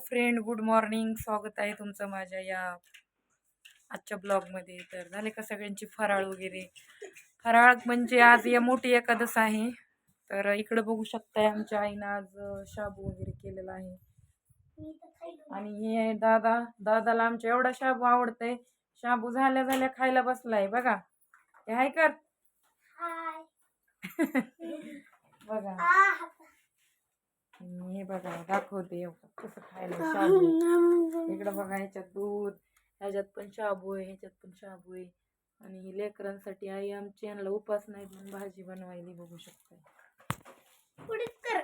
Friend good morning स्वागत आहे तुमचं माझ्या या आजच्या ब्लॉगमध्ये तर झाले का सगळ्यांची फराळ वगैरे? फराळ म्हणजे आज या मोठी एकादश आहे. तर इकडं बघू शकताय आमच्या आईनं आज शाबू वगैरे केलेला आहे. आणि हे दादा. दादाला आमच्या एवढा शाबू आवडतंय. शाबू झाल्या झाल्या खायला बसलाय. बघा. हे हाय कर. बघा. हे बघा दाखवते कसं खायला शाबू. इकडं बघा ह्याच्यात दूध ह्याच्यात पण शाबू आहे ह्याच्यात पण शाबू आहे. आणि ही लेकरांसाठी आई आमची यांना उपास नाही म्हणून भाजी बनवायली बघू शकताय.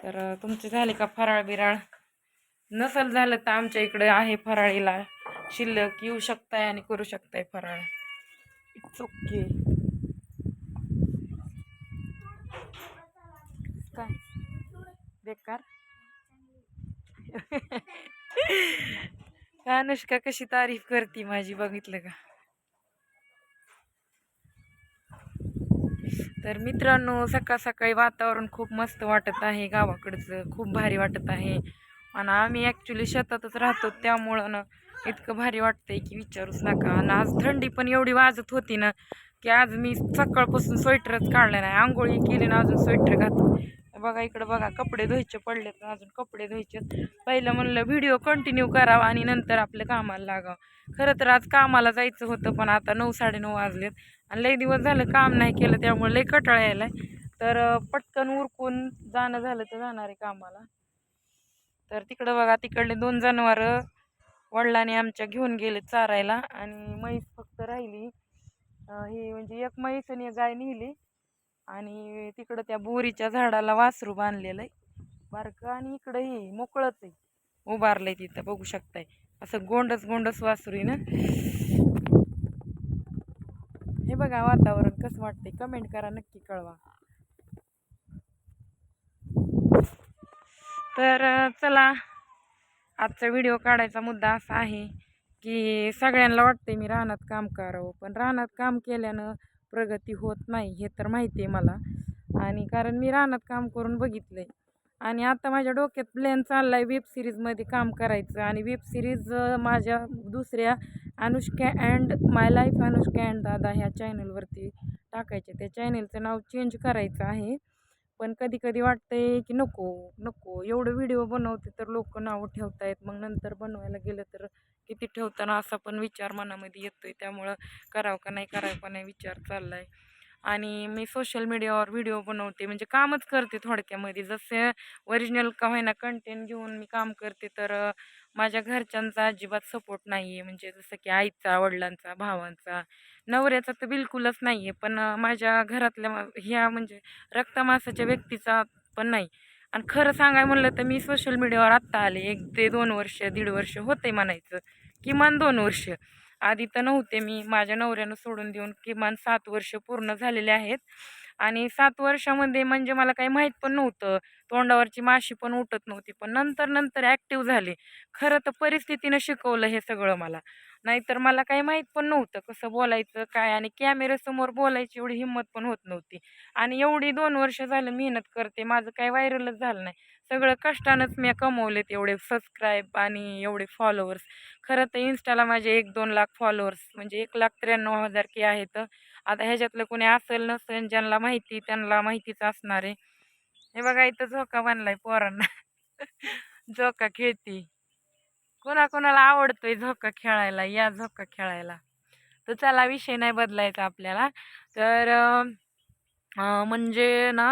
तर तुमचे झाले का फराळ बिराळ? नसल झालं तर आमच्या इकडे आहे फराळीला. शिल्लक येऊ शकताय आणि करू शकताय फराळ. इट्स ओके काय? बेकार? अनुष्का कशी तारीफ करते माझी बघितलं का? तर मित्रांनो सकाळ सकाळी वातावरण खूप मस्त वाटत आहे. गावाकडचं खूप भारी वाटत आहे. आणि आम्ही ॲक्च्युली शेतातच राहतो. त्यामुळं ना इतकं भारी वाटतंय की विचारूच नका. आणि आज थंडी पण एवढी वाजत होती ना की आज मी सकाळपासून स्वेटरच काढलं नाही. आंघोळी केली ना अजून स्वेटर घातलं. बघा इकडं बघा कपडे धुवायचे पडलेत अजून कपडे धुवायचे पहिलं म्हणलं व्हिडिओ कंटिन्यू करावा आणि नंतर आपलं कामाला लागावं. खरं तर आज कामाला जायचं होतं पण आता नऊ साडेनऊ वाजलेत आणि लई दिवस झालं काम नाही केलं त्यामुळे लई कटाळा यायला तर पटकन उरकून जाणं झालं तर जाणार आहे कामाला. तर तिकडं बघा तिकडले दोन जनावरं वडिलांनी आमच्या घेऊन गेले चारायला आणि म्हैस फक्त राहिली. ही म्हणजे एक म्हैस आणि एक गाय नेली. आणि तिकडं त्या बोरीच्या झाडाला वासरू बांधलेलं आहे. बारकं आणि इकडं हे मोकळंच आहे. उभारलं आहे तिथं बघू शकताय. असं गोंडस गोंडस वासरू आहे ना. हे बघा वातावरण कसं वाटतंय. कमेंट करा नक्की कळवा. तर चला. आजचा व्हिडिओ काढायचा मुद्दा असा आहे की सगळ्यांना वाटते मी रानात काम करावं. पण रानात काम केल्यानं प्रगती होत नाही हे तर माहिती आहे मला. आणि कारण मी रानात काम करून बघितलं आहे आणि आता माझ्या डोक्यात प्लॅन चालला आहे वेब सिरीजमध्ये काम करायचं. आणि वेब सिरीज माझ्या दुसऱ्या Anushka and my life Anushka and Dada ह्या चॅनलवरती टाकायचे त्या चॅनलचं नाव चेंज करायचं आहे. पण कधी कधी वाटतंय की नको नको. एवढं व्हिडिओ बनवते तर लोक नावं ठेवतायत. मग नंतर बनवायला गेलं तर किती ठेवताना असा पण विचार मनामध्ये येतोय. त्यामुळं करावं का नाही करावं का नाही विचार चाललाय. आणि मी सोशल मीडियावर व्हिडिओ बनवते म्हणजे कामच करते थोडक्यामध्ये. जसे ओरिजिनल का होईना कंटेंट घेऊन मी काम करते तर माझ्या घरच्यांचा अजिबात सपोर्ट नाही आहे म्हणजे जसं की आईचा वडिलांचा भावांचा. नवऱ्याचा तर बिलकुलच नाही आहे पण माझ्या घरातल्या ह्या म्हणजे रक्तमासाच्या व्यक्तीचा पण नाही. आणि खरं सांगाय म्हणलं तर मी सोशल मीडियावर आत्ता आले. एक ते दोन वर्ष दीड वर्ष होते म्हणायचं. किमान दोन वर्ष. आधी तर नव्हते. मी माझ्या नवऱ्यानं सोडून देऊन किमान सात वर्ष पूर्ण झालेले आहेत. आणि सात वर्षामध्ये म्हणजे मला काही माहीत पण नव्हतं. तोंडावरची माशी पण उठत नव्हती पण नंतर नंतर ॲक्टिव्ह झाले. खरं तर परिस्थितीनं शिकवलं हे सगळं मला. नाहीतर मला काही माहीत पण नव्हतं कसं बोलायचं काय आणि कॅमेऱ्यासमोर बोलायची एवढी हिंमत पण होत नव्हती. आणि एवढी दोन वर्ष झालं मेहनत करते माझं काही व्हायरलच झालं नाही. सगळं कष्टानंच मी कमवलेत एवढे सबस्क्राईब आणि एवढे फॉलोअर्स खरं तर इन्स्टाला माझे एक दोन लाख फॉलोअर्स म्हणजे एक लाख त्र्याण्णव हजार की आहेत. आता ह्याच्यातलं कोणी असेल नसेल ज्यांना माहिती त्यांना माहितीच असणार आहे. हे बघा इथं झोका बांधलाय पोरांना. झोका खेळती. कोणाकोणाला आवडतोय झोका खेळायला? या झोका खेळायला. तर चला विषय नाही बदलायचा आपल्याला. तर म्हणजे ना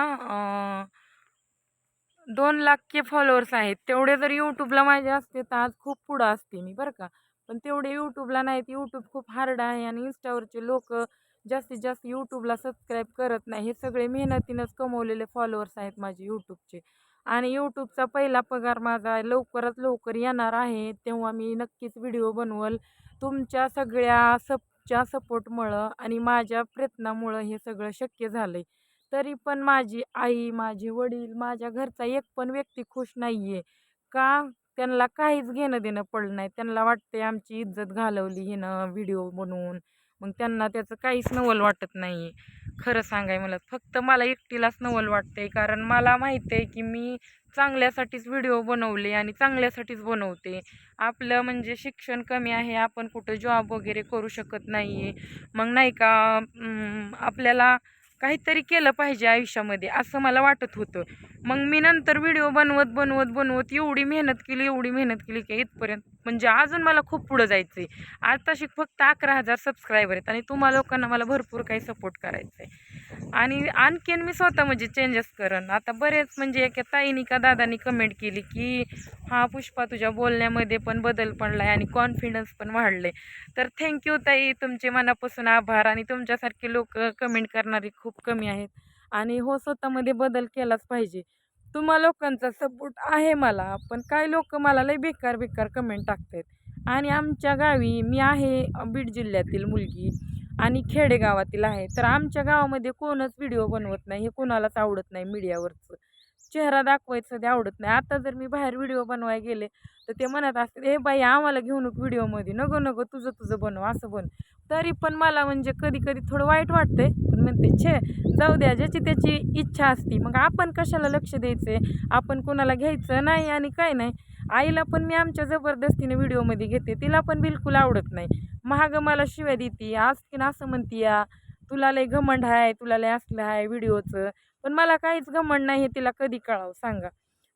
दोन लाख के फॉलोअर्स आहेत. तेवढे जर यूट्यूबला माझे असते तर आज खूप पुढं असते मी बरं का. पण तेवढे यूट्यूबला नाहीत. यूट्यूब खूप हार्ड आहे आणि इन्स्टावरचे लोक जास्तीत जास्त यूट्यूबला सबस्क्राईब करत नाही. हे सगळे मेहनतीनंच कमवलेले फॉलोअर्स आहेत माझे यूट्यूबचे आणि यूट्यूबचा पहिला पगार माझा लवकरात लवकर येणार आहे तेव्हा मी नक्कीच व्हिडिओ बनवल. तुमच्या सगळ्या सबच्या सपोर्टमुळं आणि माझ्या प्रयत्नामुळं हे सगळं शक्य झालं आहे तरी पण माझी आई माझे वडील माझ्या घरचा एक पण व्यक्ती खुश नाही आहे का? त्यांना काहीच घेणं देणं पडलं नाही. त्यांना वाटते आमची इज्जत घालवली हिनं व्हिडिओ बनवून. मग त्यांना त्याचं काहीच नवल वाटत नाही खरं सांगाय मला फक्त मला एकटीलाच नवल वाटते कारण मला माहिती आहे की मी चांगल्यासाठीच व्हिडिओ बनवले आणि चांगल्यासाठीच बनवते. आपलं म्हणजे शिक्षण कमी आहे. आपण कुठं जॉब वगैरे करू शकत नाही आहे मग नाही का आपल्याला काहीतरी केलं पाहिजे आयुष्यामध्ये असं मला वाटत होतं. मग मी नंतर व्हिडिओ बनवत बनवत बनवत एवढी मेहनत केली एवढी मेहनत केली की इथपर्यंत म्हणजे अजून मला खूप पुढं जायचं आहे आताशी फक्त अकरा हजार सबस्क्रायबर आहेत आणि तुम्हा लोकांना मला भरपूर काही सपोर्ट करायचं आहे आणि आणखीन मी स्वतः म्हणजे चेंजेस करण. आता बरेच म्हणजे एका ताईनी का दादानी कमेंट केली की हा पुष्पा तुझ्या बोलण्यामध्ये पण बदल पडला आहे आणि कॉन्फिडन्स पण वाढले तर थँक्यू ताई. तुमचे मनापासून आभार आणि तुमच्यासारखे लोक कमेंट करणारे खूप कमी आहेत. आणि हो स्वतःमध्ये बदल केलाच पाहिजे. तुम्हा लोकांचा सपोर्ट आहे मला पण काही लोक मला लय बेकार बेकार कमेंट टाकतात आणि आमच्या गावी मी आहे बीड जिल्ह्यातील मुलगी आणि खेडेगावातील आहे. तर आमच्या गावामध्ये कोणच व्हिडिओ बनवत नाही हे कोणालाच आवडत नाही मीडियावरचं चेहरा दाखवायचं ते आवडत नाही. आता जर मी बाहेर व्हिडिओ बनवाय गेले तर ते म्हणत असते हे बाई आम्हाला घेऊन व्हिडिओमध्ये. नको नको तुझं तुझं बनव असं बन तरी पण मला म्हणजे कधी कधी थोडं वाईट वाटतंय. पण म्हणते छे जाऊ द्या ज्याची त्याची इच्छा असती मग आपण कशाला लक्ष द्यायचं आपण कोणाला घ्यायचं नाही आणि काय नाही. आईला पण मी आमच्या जबरदस्तीने व्हिडिओमध्ये घेते तिला पण बिलकुल आवडत नाही. महाग मला शिव्या देते आज की ना असं म्हणती या. तुला लय घमंड आहे तुला लय असलं आहे व्हिडिओचं. पण मला काहीच घमंड नाही हे तिला कधी कळावं सांगा.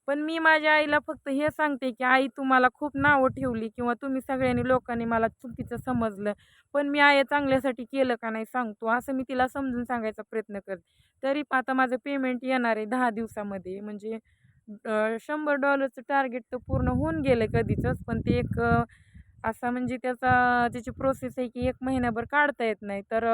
पण मी माझ्या आईला फक्त हे सांगते की आई तुम्हाला खूप नावं ठेवली किंवा तुम्ही सगळ्यांनी लोकांनी मला चुकीचं समजलं पण मी आई चांगल्यासाठी केलं का नाही सांगतो असं मी तिला समजून सांगायचा प्रयत्न करते. तरी पण आता माझं पेमेंट येणार आहे दहा दिवसामध्ये म्हणजे शंभर डॉलरचं टार्गेट तर पूर्ण होऊन गेलं कधीचंच पण ते एक असा म्हणजे त्याचा त्याची प्रोसेस आहे की एक महिन्याभर काढता येत नाही. तर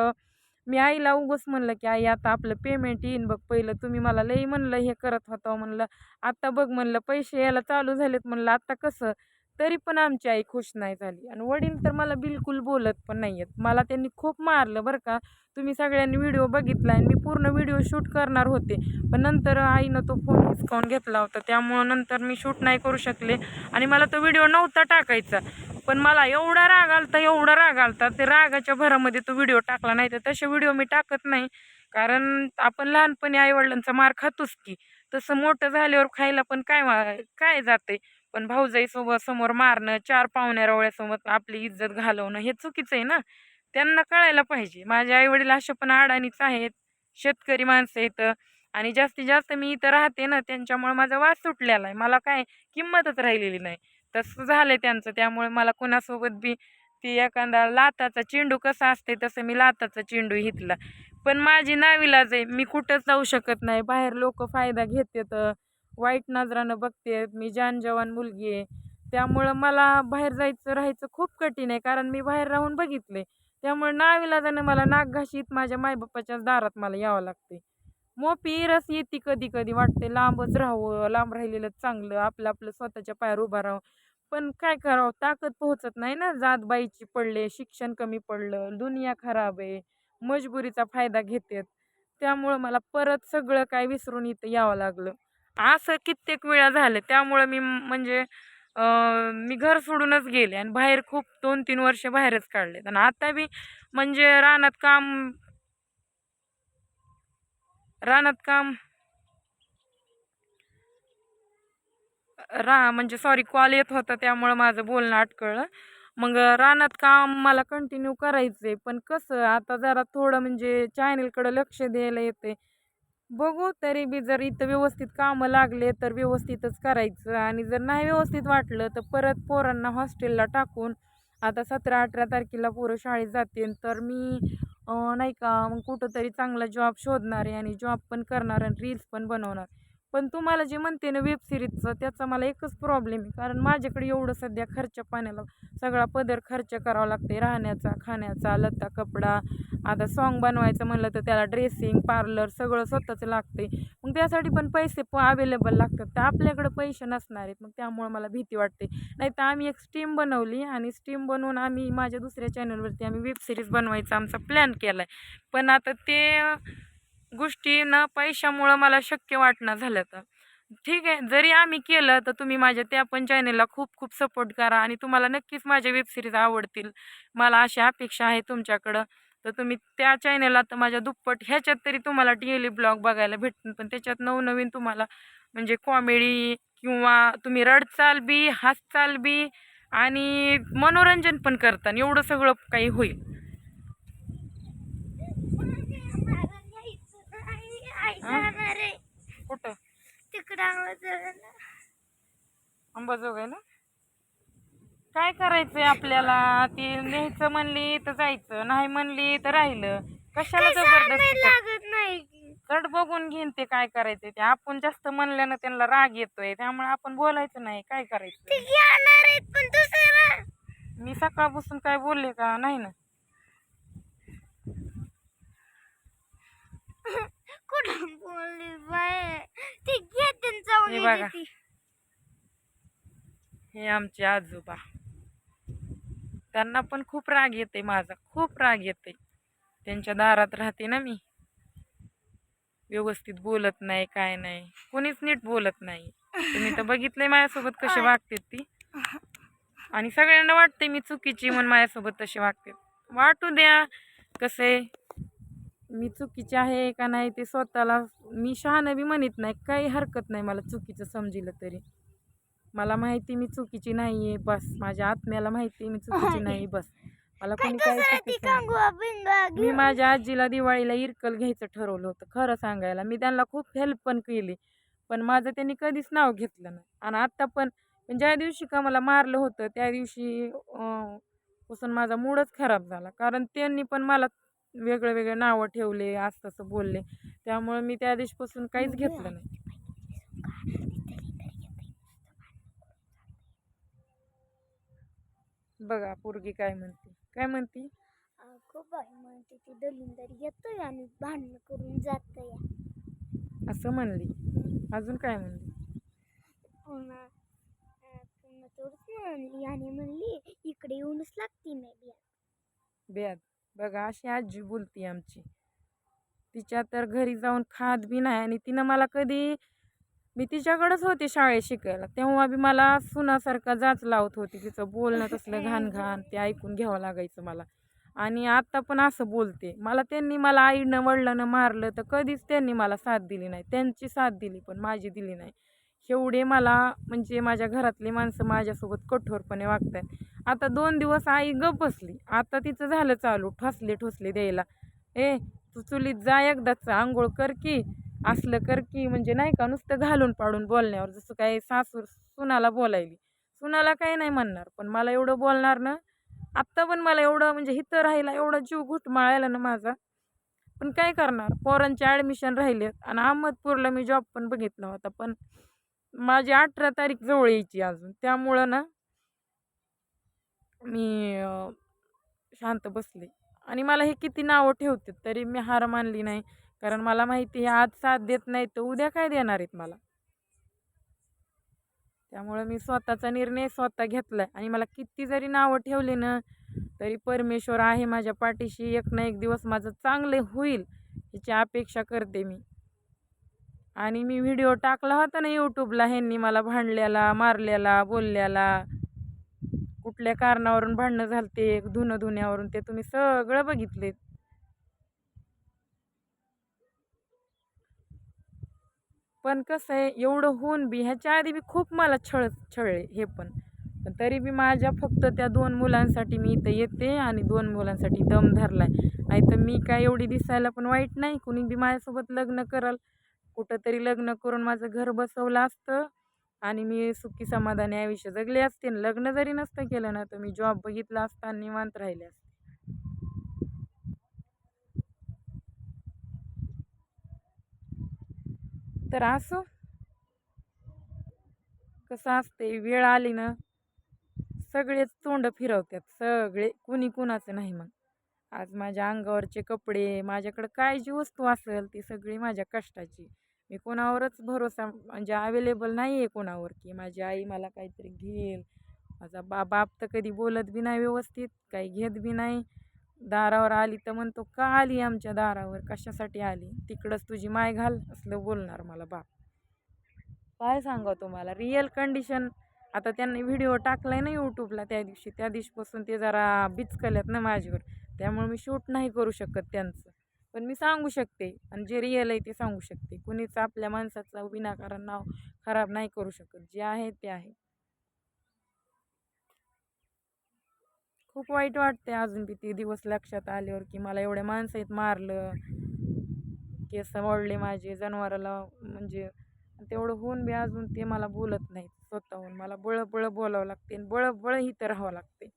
मी आईला उगस म्हणलं की आई आता आपलं पेमेंट येईन बघ पहिलं. तुम्ही मला लई म्हणलं हे करत होता म्हणलं. आत्ता बघ म्हणलं पैसे यायला चालू झालेत म्हणलं. आत्ता कसं? तरी पण आमची आई खुश नाही झाली. आणि वडील तर मला बिलकुल बोलत पण नाही आहेत मला त्यांनी खूप मारलं बरं का. तुम्ही सगळ्यांनी व्हिडिओ बघितला आणि मी पूर्ण व्हिडिओ शूट करणार होते. पण नंतर आईनं तो फोन हिसकावून घेतला होता. त्यामुळं नंतर मी शूट नाही करू शकले. आणि मला तो व्हिडिओ नव्हता टाकायचा. पण मला एवढा राग आलता एवढा राग आलता. ते रागाच्या भरामध्ये तो व्हिडिओ टाकला नाही तर तसे व्हिडिओ मी टाकत नाही. कारण आपण लहानपणी आईवडिलांचा मार खातोच की. तसं मोठं झाल्यावर खायला पण काय काय जाते? पण भाऊजाईसोबत समोर मारणं चार पाहुण्या रवळ्यासोबत आपली इज्जत घालवणं हे चुकीचं आहे ना? त्यांना कळायला पाहिजे. माझे आईवडील असे पण अडाणीच आहेत. शेतकरी माणसं आहेत. आणि जास्तीत जास्त मी इथं राहते ना त्यांच्यामुळे माझा वास सुटलेला आहे. मला काय किंमतच राहिलेली नाही. तसं झालंय त्यांचं. त्यामुळे मला कुणासोबत बी ती एखादा लाताचा चेंडू कसा असते तसं मी लाताचा चेंडू घेतला. पण माझी नाविलाज आहे मी कुठंच जाऊ शकत नाही. बाहेर लोक फायदा घेतात वाईट नजरानं बघतेत. मी जान जवान मुलगी आहे. त्यामुळं मला बाहेर जायचं राहायचं खूप कठीण आहे. कारण मी बाहेर राहून बघितले त्यामुळे नाविलाजानं मला नागघाशीत माझ्या मायबापाच्याच दारात मला यावं लागते मोपी रस येते कधी कधी वाटते लांबच राहावं लांब राहिलेलं चांगलं. आपलं आपलं स्वतःच्या पायावर उभं राहावं. पण काय करावं? ताकद पोहोचत नाही ना. जात बाईची पडले शिक्षण कमी पडलं दुनिया खराब आहे मजबुरीचा फायदा घेतात. त्यामुळं मला परत सगळं काय विसरून इथं यावं लागलं. असं कित्येक वेळा झालं. त्यामुळं मी म्हणजे मी घर सोडूनच गेले आणि बाहेर खूप दोन तीन वर्ष बाहेरच काढले आणि आता बी म्हणजे रानात काम रानात काम रा म्हणजे सॉरी कॉल येत होता त्यामुळं माझं बोलणं अटकळलं. मग रानात काम मला कंटिन्यू करायचं आहे पण कसं आता जरा थोडं म्हणजे चॅनलकडं लक्ष द्यायला येते बघू तरी बी जर इथं व्यवस्थित कामं लागले तर व्यवस्थितच करायचं. आणि जर नाही व्यवस्थित वाटलं तर परत पोरांना हॉस्टेलला टाकून आता सतरा अठरा तारखेला पोरं शाळेत जातील तर मी नाही का मग कुठंतरी चांगला जॉब शोधणार आहे आणि जॉब पण करणार आणि रील्स पण बनवणार. पण तुम्हाला जे म्हणते ना वेब सिरीजचं त्याचा मला एकच प्रॉब्लेम आहे. कारण माझ्याकडे एवढं सध्या खर्च पाण्याला सगळा पदर खर्च करावा लागते राहण्याचा खाण्याचा लत्ता कपडा आता सॉन्ग बनवायचं म्हणलं तर त्याला ड्रेसिंग पार्लर सगळं स्वतःच लागते मग त्यासाठी पण पैसे प अवेलेबल लागतात. तर आपल्याकडं पैसे नसणार आहेत. मग त्यामुळे मला भीती वाटते. नाही तर आम्ही एक स्टीम बनवली आणि स्टीम बनवून आम्ही माझ्या दुसऱ्या चॅनलवरती आम्ही वेब सिरीज बनवायचा आमचा प्लॅन केला आहे पण आता ते गोष्टी ना पैशामुळं मला शक्य वाटणं झालं तर. ठीक आहे जरी आम्ही केलं तर तुम्ही माझ्या त्या पण चॅनेलला खूप खूप सपोर्ट करा आणि तुम्हाला नक्कीच माझ्या वेबसिरीज आवडतील. मला अशी अपेक्षा आहे तुमच्याकडं. तर तुम्ही त्या चॅनेलला तर माझ्या दुप्पट ह्याच्यात तरी तुम्हाला डेली ब्लॉग बघायला भेटतील. पण त्याच्यात नवनवीन तुम्हाला म्हणजे कॉमेडी किंवा तुम्ही रडचाल बी हसचाल बी आणि मनोरंजन पण करता एवढं सगळं काही होईल. कुठं? अंबाजोगाईला? काय करायचंय आपल्याला? ती न्यायचं म्हणली तर जायचं नाही म्हणली तर राहिलं. कशाला जबरदस्ती नाही चढ बघून घेईन ते काय करायचंय ते. आपण जास्त म्हणल्यानं त्यांना राग येतोय. त्यामुळे आपण बोलायचं नाही. काय करायचं मी सकाळपासून काय बोलले का? नाही ना. कुठं बोलली बाय ती घेते जाऊन हे बघा. हे आमचे आजोबा. त्यांना पण खूप राग येते माझा. खूप राग येते. त्यांच्या दारात राहते ना मी. व्यवस्थित बोलत नाही काय नाही. कोणीच नीट बोलत नाही. तुम्ही तर बघितलंय माझ्यासोबत कसे वागते ती. आणि सगळ्यांना वाटते मी चुकीची म्हणून माझ्यासोबत तसे वागते वाटू द्या. कसे मी चुकीची आहे का नाही ते स्वतःला मी शहाणं बी म्हणत नाही काही हरकत नाही मला चुकीचं समजिलं तरी. मला माहिती मी चुकीची नाही आहे बस. माझ्या आत्म्याला माहिती मी चुकीची नाही बस. मला कोणी काही मी माझ्या आजीला दिवाळीला इरकल घ्यायचं ठरवलं होतं खरं सांगायला. मी त्यांना खूप हेल्प पण केली पण माझं त्यांनी कधीच नाव घेतलं नाही. आणि आत्ता पण ज्या दिवशी का मला मारलं होतं त्या दिवशी पासून माझा मूडच खराब झाला. कारण त्यांनी पण मला वेगळे वेगळे नावं ठेवले असं तसं बोलले. त्यामुळे मी त्या दिवशीपासून काहीच घेतलं नाही. बघा पोरगी काय म्हणते. काय म्हणते? अगं बाई म्हणते ती दलिंदर येतोय आणि भांडण करून जात या असं म्हणली. अजून काय म्हणली? पुन्हा पुन्हा म्हणली आणि म्हणली इकडे येऊनच लागती नाही बिया. ब्याद बघा अशी आजी बोलती आमची. तिच्या तर घरी जाऊन खात बी नाही आणि तिनं मला कधी मी तिच्याकडंच होते शाळेत शिकायला. तेव्हा बी मला सुनासारखा जाच लावत होती. तिचं बोलणं तसलं घाण घाण ते ऐकून घ्यावं लागायचं मला. आणि आत्ता पण असं बोलते. मला त्यांनी मला आईनं वडिलानं मारलं तर कधीच त्यांनी मला साथ दिली नाही. त्यांची साथ दिली पण माझी दिली नाही. एवढे मला म्हणजे माझ्या घरातली माणसं माझ्यासोबत कठोरपणे वागत आहेत आता दोन दिवस आई गप बसली. आता तिचं झालं चालू. ठसले ठोसले द्यायला. ए तू चुलीत जा एकदाच आंघोळ कर की असलं कर की म्हणजे नाही का नुसतं घालून पाडून बोलण्यावर. जसं काय सासूर सुनाला बोलायली. सुनाला काही नाही म्हणणार पण मला एवढं बोलणार ना आत्ता पण मला एवढं म्हणजे हिथं राहिला एवढा जीव घुटमाळायला ना माझा. पण काय करणार? पोरांचे ॲडमिशन राहिले आणि अहमदपूरला मी जॉब पण बघितला होता पण माझी अठरा तारीख जवळ यायची अजून. त्यामुळं ना मी शांत बसले. आणि मला हे किती नावं ठेवते तरी मी हार मानली नाही. कारण मला माहिती हे आज साथ देत नाही तर उद्या काय देणार आहेत मला? त्यामुळं मी स्वतःचा निर्णय स्वतः घेतलाय. आणि मला किती जरी नावं ठेवली ना तरी परमेश्वर आहे माझ्या पाठीशी. एक ना एक दिवस माझं चांगले होईल याची अपेक्षा करते मी. आणि मी व्हिडिओ टाकला होता ना यूट्यूबला ह्यांनी मला भांडल्याला मारल्याला बोलल्याला. कुठल्या कारणावरून भांडणं झालते धुणं धुण्यावरून ते तुम्ही सगळं बघितले पण कसं आहे एवढं होऊन बी ह्याच्या आधी बी खूप मला छळ छळले हे पण. पण तरी बी माझ्या फक्त त्या दोन मुलांसाठी मी इथं येते आणि दोन मुलांसाठी दम धरलाय. नाही तर मी काय एवढी दिसायला पण वाईट नाही कुणी बी माझ्यासोबत लग्न कराल. कुठंतरी लग्न करून माझं घर बसवलं असतं आणि मी सुखी समाधानी आयुष्य जगले असते. लग्न जरी नसतं केलं ना तर मी जॉब बघितला असता आणि निवांत राहिले असते. तर असो. कसं असते वेळ आली ना सगळेच तोंड फिरवतात. सगळे कुणी कुणाचं नाही मग. आज माझ्या अंगावरचे कपडे माझ्याकडं काय जी वस्तू असेल ती सगळी माझ्या कष्टाची. मी कोणावरच भरोसा म्हणजे अवेलेबल नाही आहे कोणावर की माझी आई मला काहीतरी घेईल. माझा बा बाप तर कधी बोलत बी नाही व्यवस्थित काही घेत बी नाही. दारावर आली तर म्हणतो का आली आमच्या दारावर? कशासाठी आली? तिकडंच तुझी माय घाल. असलं बोलणार मला बाप. काय सांगा तुम्हाला? रिअल कंडिशन आता त्यांनी व्हिडिओ टाकलाय ना यूट्यूबला त्या दिवशी. त्या दिवशीपासून ते जरा बिचकल्यात ना माझ्यावर. त्यामुळे मी शूट नाही करू शकत त्यांचं. पण मी सांगू शकते आणि जे रिअल आहे ते सांगू शकते. कुणीच आपल्या माणसाचं विनाकारण नाव खराब नाही करू शकत. जे आहे ते आहे. खूप वाईट वाटते अजून बी ते दिवस लक्षात आल्यावर की मला एवढ्या माणसात मारलं. केस ओढले माझे जनावराला म्हणजे तेवढं होऊन बी अजून ते मला बोलत नाहीत स्वतःहून. मला बळबळ बोलावं लागते आणि बळबळ बळ इथं राहावं लागते.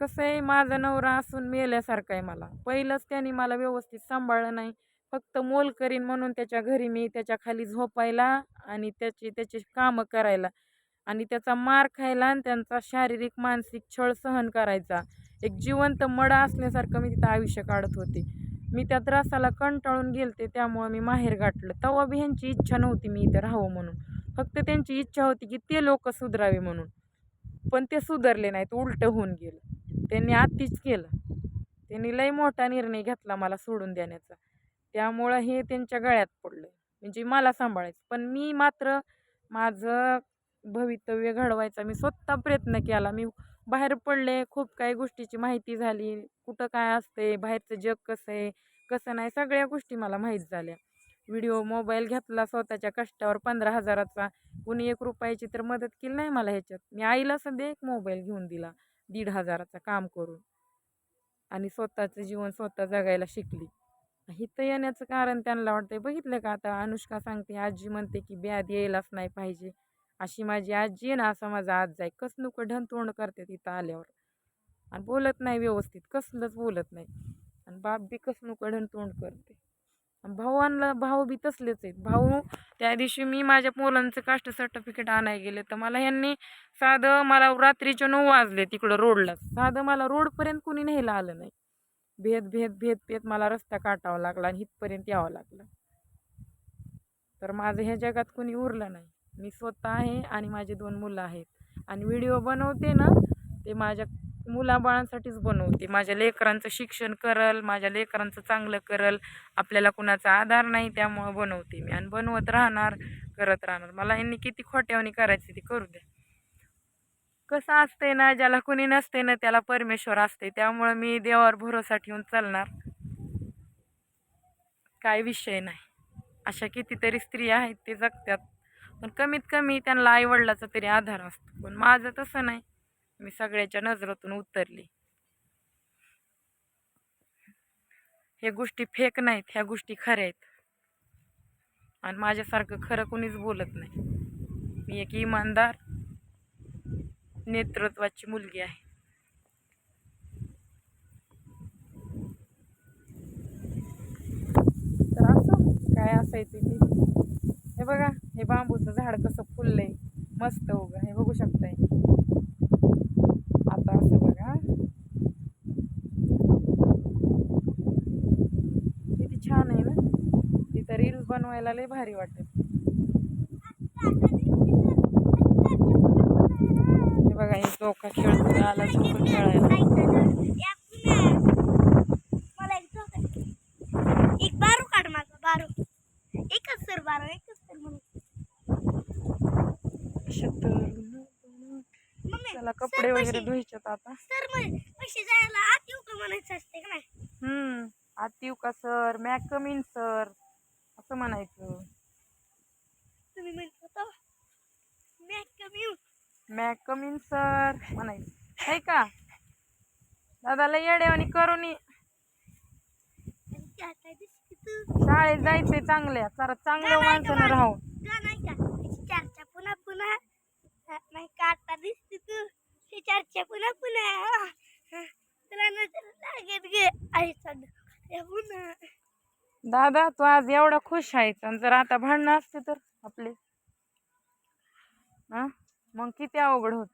कसं आहे माझा नवरा असून मेल्यासारखं आहे मला. पहिलंच त्यांनी मला व्यवस्थित सांभाळलं नाही. फक्त मोल करीन म्हणून त्याच्या घरी मी त्याच्याखाली झोपायला आणि त्याची त्याची कामं करायला आणि त्याचा मार खायला आणि त्यांचा शारीरिक मानसिक छळ सहन करायचा. एक जिवंत मडा असल्यासारखं मी तिथं आयुष्य काढत होते. मी त्या त्रासाला कंटाळून गेलते त्यामुळं मी माहेर गाठलं. तेव्हा बी ह्यांची इच्छा नव्हती मी इथं राहावं म्हणून. फक्त त्यांची इच्छा होती की ते लोक सुधरावे म्हणून. पण ते सुधारले नाहीत उलटं होऊन गेलं. त्यांनी आत्तीच केलं. त्यांनी लई मोठा निर्णय घेतला मला सोडून देण्याचा. त्यामुळं हे त्यांच्या गळ्यात पडलं. म्हणजे मला सांभाळायचं. पण मी मात्र माझं भवितव्य घडवायचा मी स्वतः प्रयत्न केला. मी बाहेर पडले खूप काही गोष्टीची माहिती झाली. कुठं काय असते बाहेरचं जग कसं आहे कसं नाही सगळ्या गोष्टी मला माहीत झाल्या. व्हिडिओ मोबाईल घेतला स्वतःच्या कष्टावर पंधरा हजाराचा. कुणी एक रुपयाची तर मदत केली नाही मला ह्याच्यात. मी आईला सध्या एक मोबाईल घेऊन दिला. दीड हजाराचं काम करून आणि स्वतःचं जीवन स्वतः जगायला शिकली. इथं येण्याचं कारण त्यांना वाटतंय. बघितलं का आता अनुष्का सांगते आजी म्हणते की ब्याद यायलाच नाही पाहिजे. अशी माझी आजी आहे ना असा माझा आज जाय कसनुकं ढनतोंड करते तिथं आल्यावर. आणि बोलत नाही व्यवस्थित कसलंच बोलत नाही. आणि बाप बी कसनुकं ढनतोंड करते. भावांना भाऊ बी तसलेच आहेत. भाऊ त्या दिवशी मी माझ्या मुलांचं कास्ट सर्टिफिकेट आणायला गेले तर मला ह्यांनी साधं मला रात्रीचे नऊ वाजले तिकडं रोडला साधं मला रोडपर्यंत कुणी न्यायला आलं नाही. भेद भेद भेद भेद मला रस्ता काटावा लागला आणि इथपर्यंत यावं लागलं. तर माझं ह्या जगात कुणी उरलं नाही. मी स्वतः आहे आणि माझे दोन मुलं आहेत. आणि व्हिडिओ बनवते ना ते माझ्या मुलाबाळांसाठीच बनवते. माझ्या लेकरांचं शिक्षण करल माझ्या लेकरांचं चांगलं करल आपल्याला कुणाचा आधार नाही त्यामुळं बनवते मी. आणि बनवत राहणार करत राहणार. मला यांनी किती खोट्यावणी करायची ती करू द्या. कसं असतंय ना ज्याला कुणी नसते ना त्याला परमेश्वर असते त्यामुळं मी देवावर भरोसा ठेवून चालणार. काय विषय नाही. अशा कितीतरी स्त्रिया आहेत ते जगतात. पण कमीत कमी त्यांना आईवडिलाचा तरी आधार असतो. पण माझं तसं नाही. मी सगळ्याच्या नजरातून उतरली. हे गोष्टी फेक नाहीत ह्या गोष्टी खऱ्या आहेत. आणि माझ्यासारखं खरं कुणीच बोलत नाही. मी एक इमानदार नेतृत्वाची मुलगी आहे. तर असं काय असायचं ते हे बघा हे बांबूचं झाड कसं फुललंय मस्त उगा हे बघू शकताय आता असं बघा किती छान आहे ना तिथं रील्स बनवायला लय भारी वाटत हे बघा हे चौका खेळतो आला चौका खेळायला. मला एक चौक एक बारू काढ माझा बारू. एकच सर बारू एकच सर म्हणून. शतर मम्मी त्याला कपडे वगैरे धुवायच्यात आता. सर पैसे जायला आत येऊ का म्हणायचं असते का नाही? हम्म आतीव का सर? Mac come in sir. असं म्हणायचं. तुम्ही म्हणत होता मी कमी येऊ मॅक कमीन सर म्हणायचं. आहे का? दादाला येड्यावानी करून ये. आणि तू. शाळेत जायचंय चांगल्या जरा चांगल्या माणसानं राहू का नाही का? त्याची चर्चा पुन्हा पुन्हा. नाही का आता दिसते तू? चर्चा पुन्हा पुन्हा. तुला नजर लागेल गे. डोळा पुन्हा. दादा तू आज एवढा खुश आहेस आणि जर आता भांडणं असते तर आपले. हा? मग किती अवघड होत.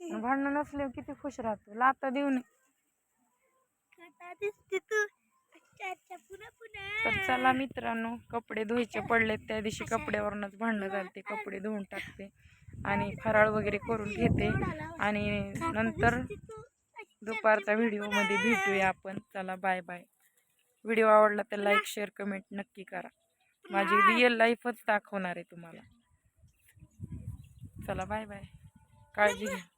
भांडणं नसल्यावर किती खुश राहतो. लाता देऊ नये. आता तर चला मित्रांनो कपडे धुवायचे पडलेत. त्या दिवशी कपड्यावरूनच भांडणं चालते कपडे धुवून टाकते. आणि फराळ वगैरे करून घेते. आणि नंतर दुपारच्या व्हिडिओमध्ये भेटूया आपण. चला बाय बाय. व्हिडिओ आवडला तर लाईक शेअर कमेंट नक्की करा. माझी रिअल लाईफच दाखवणार आहे तुम्हाला. चला बाय बाय. काळजी घ्या.